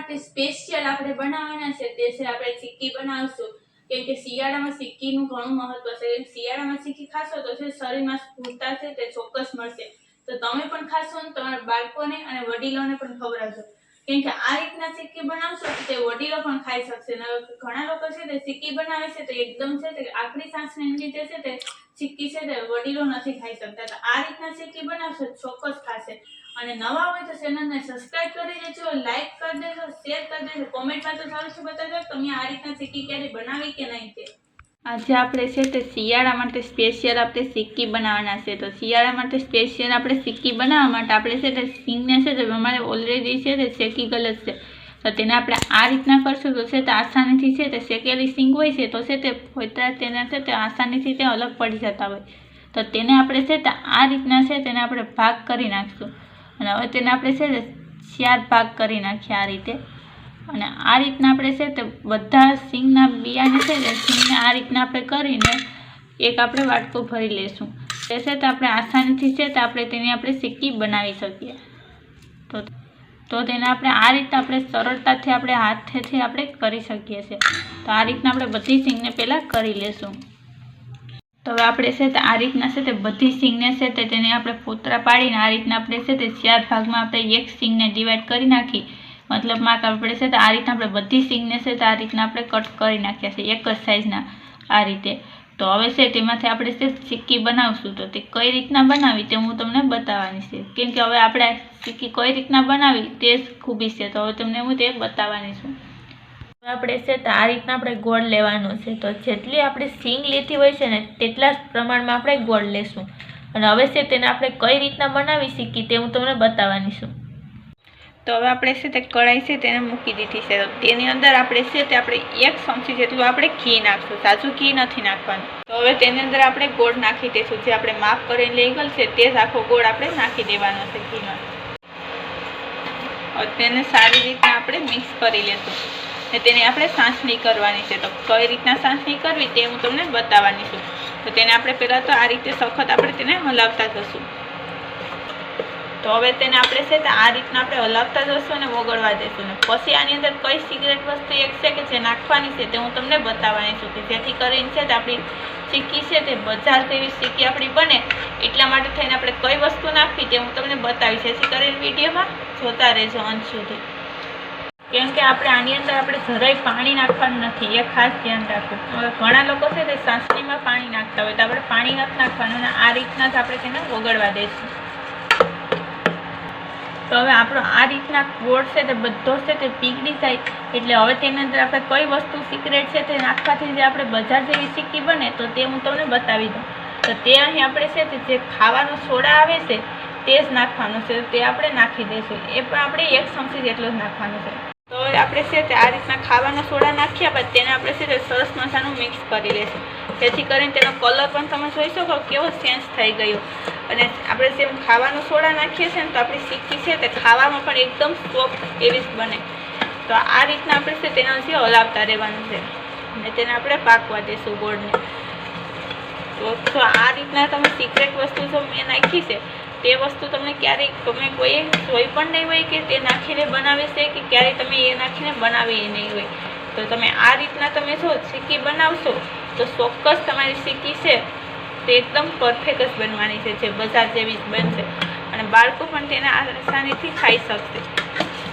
માટે સ્પેશિયલ આપણે બનાવવાના છે, તે છે આપણે સિક્કી બનાવશું. કેમ કે શિયાળામાં સિક્કીનું ઘણું મહત્વ છે. શિયાળામાં સિક્કી ખાશો તો છે શરીરમાં સ્ફૂર્તા છે તે ચોક્કસ મળશે. તો તમે પણ ખાશો ને તમારા બાળકોને અને વડીલોને પણ ખવડાવશો કેમ કે આ રીતના સિક્કી બનાવશો તો તે વડીલો પણ ખાઈ શકશે. ને ઘણા લોકો છે તે સિક્કી બનાવે છે તો એકદમ છે તે આખરી સાંસને લીધે છે તે સિક્કી છે તે વડીલો નથી ખાઈ શકતા. તો આ રીતના સિક્કી બનાવશો ચોક્કસ ખાશે. અને નવા હોય તો ચેનલને સબસ્ક્રાઇબ કરી દેજો લાઈક કરી દેજો શેર કરી દેજો. કોમેન્ટમાં તો સારું શું બતાવજો તમે આ રીતના સિક્કી ક્યારે બનાવી કે નહીં તે. આજે આપણે છે તે શિયાળા માટે સ્પેશિયલ આપણે સિક્કી બનાવવાના છે. તો શિયાળા માટે સ્પેશિયલ આપણે સિક્કી બનાવવા માટે આપણે છે તે સિંગને છે તે અમારે ઓલરેડી છે તે શેકી ગલત છે. તો તેને આપણે આ રીતના કરશું તો છે તે આસાનીથી છે તે શેકેલી સિંગ હોય છે તો છે તે ફોતરા તેના છે તે આસાનીથી તે અલગ પડી જતા હોય. તો તેને આપણે છે તે આ રીતના છે તેને આપણે ભાગ કરી નાખશું. અને હવે તેને આપણે છે ચાર ભાગ કરી નાખીએ આ રીતે. અને આ રીતના આપણે છે તે બધા સિંગના બિયાને છે તે સિંગને આ રીતના આપણે કરીને એક આપણે વાટકો ભરી લેશું. તે છે તો આપણે આસાનીથી છે તે આપણે તેની આપણે સિક્કી બનાવી શકીએ. તો તો તેને આપણે આ રીતે આપણે સરળતાથી આપણે હાથેથી આપણે કરી શકીએ છીએ. તો આ રીતના આપણે બધી સિંગને પહેલાં કરી લેશું. તો હવે આપણે છે તે આ રીતના છે તે બધી સિંગને છે તે તેને આપણે ફોતરા પાડીને આ રીતના આપણે છે તે ચાર ભાગમાં આપણે એક સિંગને ડિવાઈડ કરી નાખી. મતલબમાં કે આપણે છે તે આ રીતના આપણે બધી સિંગને છે તે આ રીતના આપણે કટ કરી નાખ્યા છે, એક જ સાઇઝના આ રીતે. તો હવે છે તેમાંથી આપણે છે સિક્કી બનાવશું. તો તે કઈ રીતના બનાવી તે હું તમને બતાવવાની છે. કેમ કે હવે આપણે સિક્કી કઈ રીતના બનાવી તે ખૂબી છે. તો હવે તમને હું તે બતાવવાની છું. આપણે છે તો આ રીતના આપણે ગોળ લેવાનો છે. તો જેટલી આપણે સિંગ લેતી હોય છે ને તેટલા પ્રમાણમાં આપણે ગોળ લેશું. અને હવે છે તેને આપણે કઈ રીતના બનાવી શીખી તે હું તમને બતાવવાની છું. તો હવે આપણે છે તે કઢાઈ છે તેને મૂકી દીધી છે. તો તેની અંદર આપણે છે તે આપણે એક ચમચી જેટલું આપણે ઘી નાખશું. સાચું ઘી નથી નાખવાનું. તો હવે તેની અંદર આપણે ગોળ નાખી દઈશું જે આપણે માફ કરીને લઈ ગયેલ છે તે જ આખો ગોળ આપણે નાખી દેવાનો છે ઘીમાં. તેને સારી રીતના આપણે મિક્સ કરી લેશું. ને તેની આપણે સાંસણી કરવાની છે. તો કઈ રીતના સાંસણી કરવી તે હું તમને બતાવવાની છું. તો તેને આપણે પહેલાં તો આ રીતે સખત આપણે તેને હલાવતા જશું. તો હવે તેને આપણે છે તો આ રીતના આપણે હલાવતા જશું અને વગળવા દેશું. ને પછી આની અંદર કઈ સિગરેટ વસ્તુ એક છે કે જે નાખવાની છે તે હું તમને બતાવવાની છું કે જેથી કરીને છે તે આપણી સિક્કી છે તે બજાર જેવી સિક્કી આપણી બને. એટલા માટે થઈને આપણે કઈ વસ્તુ નાખવી તે હું તમને બતાવીશ. જેથી કરીને વિડીયોમાં જોતા રહેજો અંત સુધી. કેમ કે આપણે આની અંદર આપણે જરાય પાણી નાખવાનું નથી, એ ખાસ ધ્યાન રાખવું. હવે ઘણા લોકો છે તે સાસણીમાં પાણી નાખતા હોય તો આપણે પાણી નથી નાખવાનું અને આ રીતના જ આપણે તેને ઓગળવા દઈશું. તો હવે આપણો આ રીતના ગોળ છે તે બધો છે તે પીગળી જાય, એટલે હવે તેની અંદર આપણે કઈ વસ્તુ સિક્રેટ છે તે નાખવાથી જે આપણે બજાર જેવી સિક્કી બને તો તે હું તમને બતાવી દઉં. તો તે અહીં આપણે છે તે જે ખાવાનો સોડા આવે છે, તે જ નાખવાનું છે તે આપણે નાખી દઈશું. એ પણ આપણે એક ચમચી જેટલું જ નાખવાનું છે. તો આપણે છે તે આ રીતના ખાવાનો સોડા નાખ્યા બાદ તેને આપણે છે સરસ મજાનું મિક્સ કરી લઈશું જેથી કરીને તેનો કલર પણ તમે જોઈ શકો કેવો ચેન્જ થઈ ગયો. અને આપણે જેમ ખાવાનો સોડા નાખીએ છીએ ને તો આપણી સિક્કી છે તે ખાવામાં પણ એકદમ સોફ્ટ એવી જ બને. તો આ રીતના આપણે છે તેના જે હલાવતા રહેવાનું છે. અને તેને આપણે પાકવા દઈશું ગોળને. તો આ રીતના તમે સિક્રેટ વસ્તુ જો મેં નાખી છે તે વસ્તુ તમને ક્યારેય તમે કોઈ જોઈ પણ નહીં હોય કે તે નાખીને બનાવે છે કે ક્યારેય તમે એ નાખીને બનાવી નહીં હોય. તો તમે આ રીતના તમે જો સિક્કી બનાવશો, તો ચોક્કસ તમારી સિક્કી છે. તે એકદમ પરફેક્ટ જ બનવાની છે, જે બજાર જેવી જ બનશે. અને બાળકો પણ તેને આસાનીથી ખાઈ શકશે.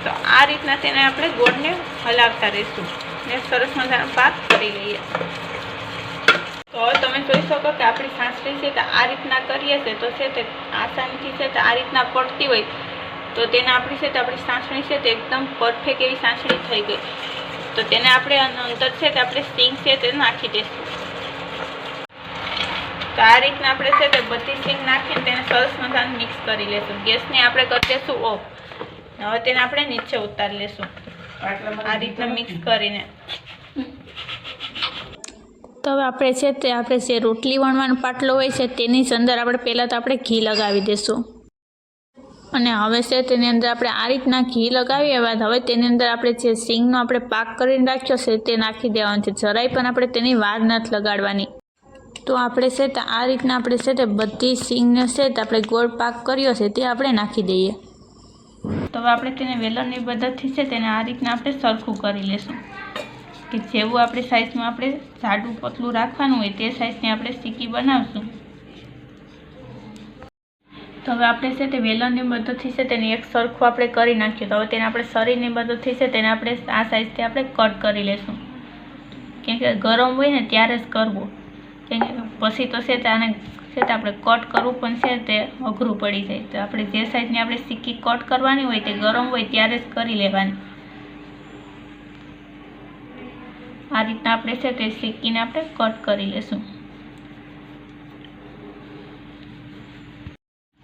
તો આ રીતના તેને આપણે ગોળને હલાવતા રહીશું. ને સરસ મજાનો પાક કરી લઈએ. શકો કે આપણી સાંસળી છે તો આ રીતના કરીએ છે તો છે તે આસાનીથી છે તો આ રીતના પડતી હોય તો તેને આપણી છે તો આપણી સાંસળી છે તે એકદમ પરફેક્ટ એવી સાંસળી થઈ ગઈ. તો તેને આપણે અંદર છે તે આપણે સિંગ છે તે નાખી દઈશું. તો આ રીતના આપણે છે તે બધી સિંગ નાખીને તેને સરસ મજાનું મિક્સ કરી લેશું. ગેસને આપણે કરી દઈશું ઓફ હવે તેને આપણે નીચે ઉતારી લેશું. આ રીતના મિક્સ કરીને. તો હવે આપણે છે તે આપણે જે રોટલી વણવાનો પાટલો હોય છે તેની અંદર આપણે પહેલાં તો આપણે ઘી લગાવી દઈશું અને હવે છે તેની અંદર આપણે આ રીતના ઘી લગાવી બાદ હવે તેની અંદર આપણે જે સિંગનો આપણે પાક કરીને રાખ્યો છે તે નાખી દેવાનો છે. જરાય પણ આપણે તેની વાર નથી લગાડવાની. તો આપણે છે તે આ રીતના આપણે છે તે બધી સિંગને છે તે આપણે ગોળ પાક કર્યો છે તે આપણે નાખી દઈએ. તો હવે આપણે તેને વેલણની મદદથી છે તેને આ રીતના આપણે સરખું કરી લેશું. કે જેવું આપણે સાઈઝમાં આપણે જાડું પતલું રાખવાનું હોય તે સાઈઝની આપણે સિક્કી બનાવશું. તો હવે આપણે છે તે વેલણની મદદથી છે તેને એક સરખું આપણે કરી નાખ્યું. તો હવે તેને આપણે શરીરની મદદથી છે તેને આપણે આ સાઇઝથી આપણે કટ કરી લેશું. કેમ કે ગરમ હોય ને ત્યારે જ કરવું. કેમ કે પછી તો છે આને છે તે આપણે કટ કરવું પણ છે તે અઘરું પડી જાય. તો આપણે જે સાઇઝની આપણે સિક્કી કટ કરવાની હોય તે ગરમ હોય ત્યારે જ કરી લેવાની. આ રીતના આપણે છે તે શેકીને આપણે કટ કરી લેશું.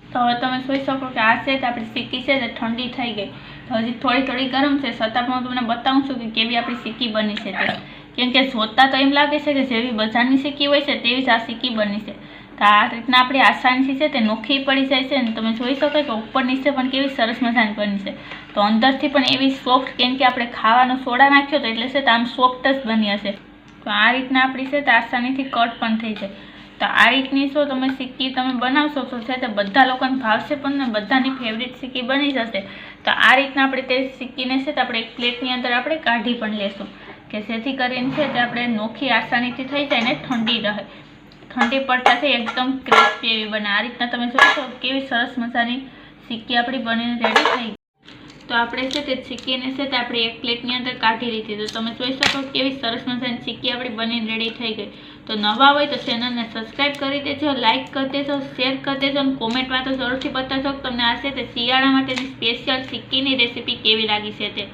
તો હવે તમે જોઈ શકો કે આ છે આપણી સિક્કી છે ઠંડી થઈ ગઈ. હજી થોડી થોડી ગરમ છે. છતાં પણ હું તમને બતાવું છું કે કેવી આપણી સિક્કી બની છે કેમ કે જોતાં તો એમ લાગે છે કે જેવી બજારની સિક્કી હોય છે, તેવી જ આ સિક્કી બની છે. તો આ રીતના આપણી આસાનીથી છે તે નોખી પડી જાય છે અને તમે જોઈ શકો કે ઉપર નીચે પણ કેવી સરસ મજાની બની છે. તો અંદરથી પણ એવી સોફ્ટ કેમ કે આપણે ખાવાનો સોડા નાખ્યો તો એટલે છે તો આમ સોફ્ટ જ બની હશે તો આ રીતના આપણી છે તે આસાનીથી કટ પણ થઈ જાય. તો આ રીતની શું તમે સિક્કી તમે બનાવશો તો છે તે બધા લોકોને ભાવશે પણ ને બધાની ફેવરિટ સિક્કી બની જશે. તો આ રીતના આપણે તે સિક્કીને છે તે આપણે એક પ્લેટની અંદર આપણે કાઢી પણ લેશું. કે જેથી કરીને છે તે આપણે નોખી આસાનીથી થઈ જાય ને ઠંડી રહે. ઠંડી પડતા છે એકદમ ક્રિસ્પી એવી બને. આ રીતના તમે જોશો કેવી સરસ મજાની સિક્કી આપણી બનીને રેડી થઈ. તો આપણે છે તે સિક્કીને છે તે આપણે એક પ્લેટની અંદર કાઢી લીધી. તો તમે જોઈ શકો કેવી સરસ મજાની સિક્કી આપણી બનીને રેડી થઈ ગઈ. તો નવા હોય તો ચેનલને સબસ્ક્રાઈબ કરી દેજો લાઇક કરી દેજો શેર કરી દેજો અને કોમેન્ટમાં તો જરૂરથી બતાવજો તમને આ છે તે શિયાળા માટેની સ્પેશિયલ સિક્કીની રેસીપી કેવી લાગી છે તે.